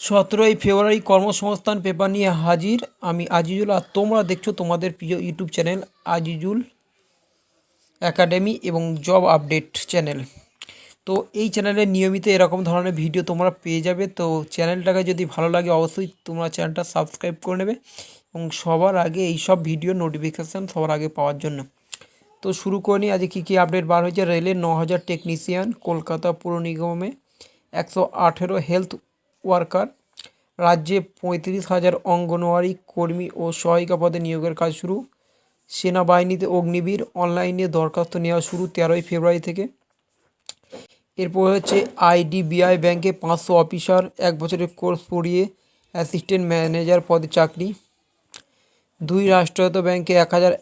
সতেরোই ফেব্রুয়ারি কর্মসংস্থান পেপার নিয়ে হাজির। আমি আজিজুল আর তোমরা দেখছ তোমাদের প্রিয় ইউটিউব চ্যানেল আজিজুল একাডেমি এবং জব আপডেট চ্যানেল। তো এই চ্যানেলে নিয়মিত এরকম ধরনের ভিডিও তোমরা পেয়ে যাবে। তো চ্যানেলটাকে যদি ভালো লাগে অবশ্যই তোমরা চ্যানেলটা সাবস্ক্রাইব করে নেবে এবং সবার আগে এই সব ভিডিও নোটিফিকেশান সবার আগে পাওয়ার জন্য। তো শুরু করে নিই। আজকে কী কী আপডেট বার হয়েছে? রেলের ন হাজার টেকনিশিয়ান, কলকাতা পুর নিগমে একশো আঠেরো হেলথ ওয়ার্কার। রাজ্যে পঁয়ত্রিশ হাজার অঙ্গনওয়াড়ি কর্মী ও সহায়িকা পদে নিয়োগের কাজ শুরু। সেনাবাহিনীতে অগ্নিবীর অনলাইনে দরখাস্ত নেওয়া শুরু তেরোই ফেব্রুয়ারি থেকে। এরপর হচ্ছে আইডিবিআই ব্যাংকে পাঁচশো অফিসার, এক বছরের কোর্স পড়িয়ে অ্যাসিস্ট্যান্ট ম্যানেজার পদে চাকরি। দুই রাষ্ট্রায়ত্ত ব্যাংকে এক হাজার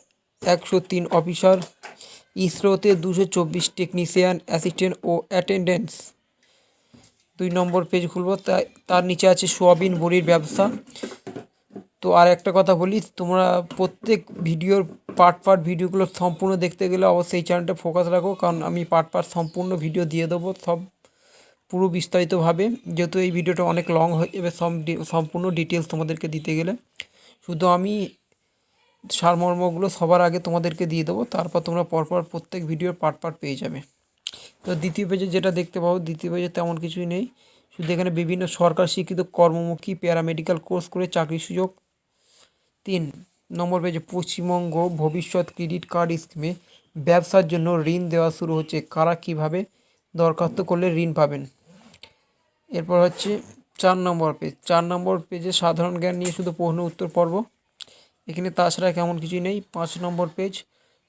একশো তিন অফিসার। ইসরোতে দুশো চব্বিশ টেকনিশিয়ান অ্যাসিস্ট্যান্ট ও অ্যাটেন্ডেন্স দুই নম্বর পেজ খুলবো। তার নিচে আছে সোয়াবিন বড়ির ব্যবসা। তো আর একটা কথা বলি, তোমরা প্রত্যেক ভিডিওর পার্ট পার্ট ভিডিওগুলো সম্পূর্ণ দেখতে গেলে অবশ্যই চ্যানেলটা ফোকাস রাখো, কারণ আমি পার্ট পার্ট সম্পূর্ণ ভিডিও দিয়ে দেবো সব পুরো বিস্তারিতভাবে। যেহেতু এই ভিডিওটা অনেক লং হয়ে যাবে সম্পূর্ণ ডিটেলস তোমাদেরকে দিতে গেলে। শুধু আমি সারমর্মগুলো সবার আগে তোমাদেরকে দিয়ে দেবো, তারপর তোমরা পরপর প্রত্যেক ভিডিওর পার্ট পার্ট পেয়ে যাবে। তো দ্বিতীয় পেজে যেটা দেখতে পাবো, দ্বিতীয় পেজে তেমন কিছুই নেই। শুধু এখানে বিভিন্ন সরকার স্বীকৃত কর্মমুখী প্যারামেডিক্যাল কোর্স করে চাকরির সুযোগ। তিন নম্বর পেজে পশ্চিমবঙ্গ ভবিষ্যৎ ক্রেডিট কার্ড স্কিমে ব্যবসার জন্য ঋণ দেওয়া শুরু হচ্ছে। কারা কীভাবে দরখাস্ত করলে ঋণ পাবেন? এরপর হচ্ছে চার নম্বর পেজ। চার নম্বর পেজে সাধারণ জ্ঞান নিয়ে শুধু প্রশ্ন উত্তর পর্ব। এখানে তাছাড়া কেমন কিছুই নেই। পাঁচ নম্বর পেজ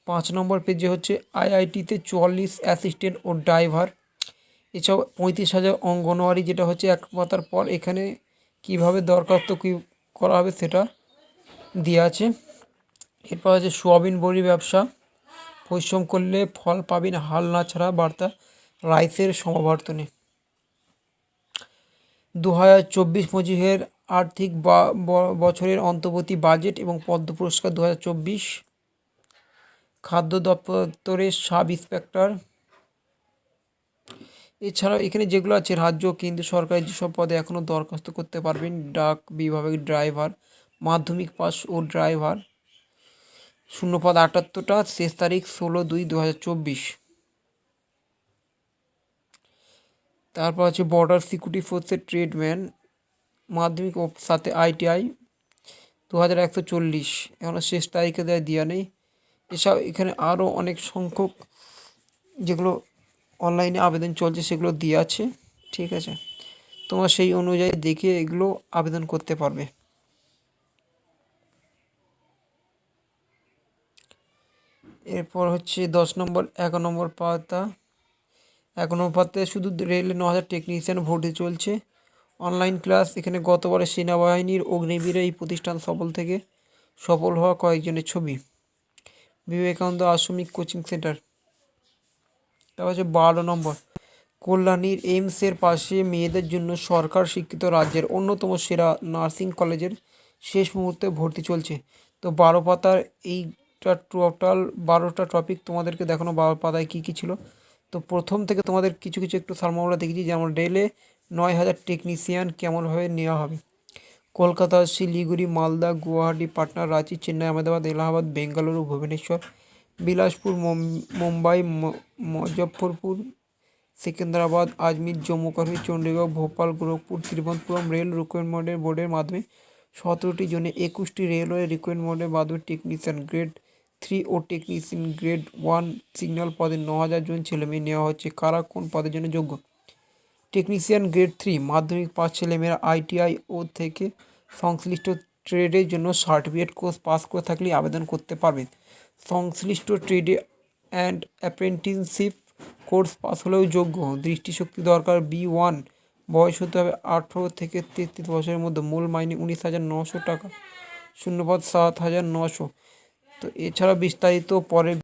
পাঁচ নম্বর পেজে হচ্ছে আইআইটিতে চুয়াল্লিশ অ্যাসিস্ট্যান্ট ও ড্রাইভার। এছাড়াও পঁয়ত্রিশ হাজার অঙ্গনওয়াড়ি যেটা হচ্ছে এক পাতার পর এখানে কীভাবে দরখাস্ত কী করা হবে সেটা দেওয়া আছে। এরপর আছে সোয়াবিন বড়ি ব্যবসা। পরিশ্রম করলে ফল পাবেন হাল না ছাড়া বার্তা রাইসের সমাবর্তনে। দু হাজার চব্বিশ পঁচিশের আর্থিক বছরের অন্তর্বর্তী বাজেট এবং পদ্ম পুরস্কার দু হাজার চব্বিশ খাদ্য দপ্তরের সাব ইন্সপেক্টর। এছাড়াও এখানে যেগুলো আছে, রাজ্য, কেন্দ্র সরকারের যেসব পদে এখনও দরখাস্ত করতে পারবেন, ডাক বিভাগের ড্রাইভার, মাধ্যমিক পাস ও ড্রাইভার। শূন্যপদ আটাত্তরটা, শেষ তারিখ ষোলো দুই দু তারপর আছে বর্ডার সিকিউরিটি ফোর্সের ট্রেডম্যান, মাধ্যমিক ও সাথে আইটিআই। দু হাজার একশো চল্লিশ এখনও শেষ তারিখে দেওয়া নেই। এছাড়াও এখানে আরও অনেক সংখ্যক যেগুলো অনলাইনে আবেদন চলছে, সেগুলো দিয়ে আছে, ঠিক আছে? তোমরা সেই অনুযায়ী দেখে এগুলো আবেদন করতে পারবে। এরপর হচ্ছে দশ নম্বর এক নম্বর পাতা। এক নম্বর পাতায় শুধু রেলে ন হাজার টেকনিশিয়ান ভর্তি চলছে। অনলাইন ক্লাস এখানে গতবারে সেনাবাহিনীর অগ্নিবীর এই প্রতিষ্ঠান সফল থেকে সফল হওয়া কয়েকজনের ছবি। বিবেকানন্দ আশ্রমিক কোচিং সেন্টার। তারপর হচ্ছে বারো নম্বর। কল্যাণীর এইমসের পাশে মেয়েদের জন্য সরকার স্বীকৃত রাজ্যের অন্যতম সেরা নার্সিং কলেজের শেষ মুহূর্তে ভর্তি চলছে। তো বারো পাতার এইটা টোটাল বারোটা টপিক তোমাদেরকে দেখানো, বারো পাতায় কী কী ছিল? তো প্রথম থেকে তোমাদের কিছু কিছু একটু সারমহলা দেখেছি যেমন রেলে নয় হাজার টেকনিশিয়ান কেমনভাবে নেওয়া হবে। কলকাতা, শিলিগুড়ি, মালদা, গুয়াহাটি, পাটনা, রাঁচি, চেন্নাই, আহমেদাবাদ, এলাহাবাদ, বেঙ্গালুরু, ভুবনেশ্বর, বিলাসপুর মুম্বাই, ম- মুজফ্ফরপুর, সেকেন্দ্রাবাদ, আজমির, জম্মু কাশ্মীর চণ্ডীগড় ভোপাল, গোরখপুর তিরুবনন্তপুরম রেল রিক্রুটমেন্টের বোর্ডের মাধ্যমে সতেরোটি জনে একুশটি রেলওয়ে রিক্রুটমেন্টের মাধ্যমে টেকনিশিয়ান গ্রেড থ্রি ও টেকনিশিয়ান গ্রেড ওয়ান সিগন্যাল পদে ন হাজার জন ছেলেমেয়ে নেওয়া হচ্ছে। কারা কোন পদের জন্য যোগ্য? টেকনিশিয়ান গ্রেড থ্রি মাধ্যমিক পাস ছেলেমেয়েরা আইটিআই ও থেকে সংশ্লিষ্ট ট্রেডের জন্য সার্টিফিকেট কোর্স পাস করে থাকলে আবেদন করতে পারবেন। সংশ্লিষ্ট ট্রেডে অ্যান্ড অ্যাপ্রেন্টিসশিপ কোর্স পাস হলেও যোগ্য। দৃষ্টিশক্তি দরকার বি ওয়ান। বয়স হতে হবে আঠেরো থেকে তেত্রিশ বছরের মধ্যে। মূল মাইনে উনিশ হাজার নশো টাকা। শূন্য শূন্যপদ সাত হাজার নশো। তো এছাড়া বিস্তারিত পরে